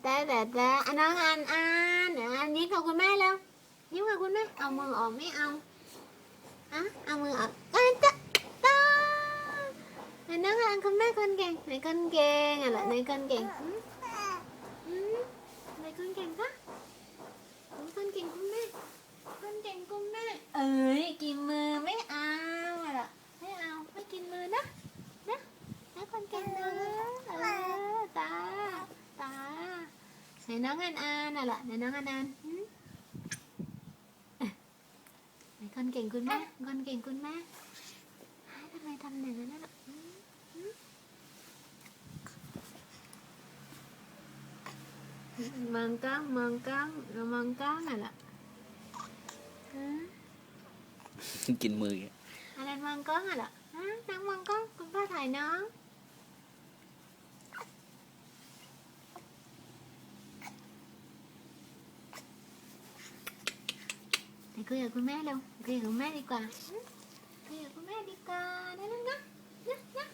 แต่แต่แต่อน้องอันอันเดี๋ยวอันยิ้มกับคุณแม่แล้วยิ้มกับคุณแม่เอามือออกไม่เอาอะเอามือออกอ้ยตาตาไหนน้องอันคุณแม่คนเก่งไหนคนเก่งอะไรไหนคนเก่งหืมหืมไหนคนเก่งคะคนเก่งคุณแม่คนเก่งคุณแม่ เอ้ยกินมือไม่เอาอะล่ะไม่เอาไม่กินมือนะนะนะคนเก่งนะเออตาตาไหนน้องอันอันน่ะล่ะไหนน้องอันอันหืม เอ๊ะไหนคนเก่งคุณแม่คนเก่งคุณแม่หายทำไมทำอย่างนั้นน่ะหืมหืมมองกล้องมองกล้องเรามองกล้องน่ะล่ะฮะกินมืออย่างเงี้ยอะไรมองกล้องอะเหรอฮะน้องมองกล้องคุณพ่อถ่ายน้อง ไปคุยกับคุณแม่เร็วคุยกับคุณแม่ดีกว่าคุยกับคุณแม่ดีกว่านะนะนะนะนะ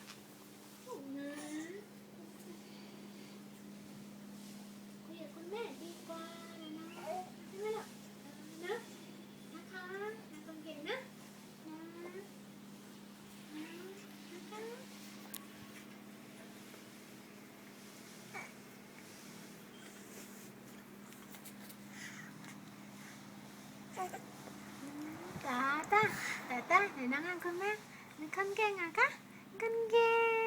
นะคุยกับคุณแม่ดีกว่านะนะใช่ไหมล่ะเออนะนะคะนะคนเก่งนะนะ ตาตาตาตาไหนน้องอ่านคุณแม่เป็นคนเก่งอะคะคนเก่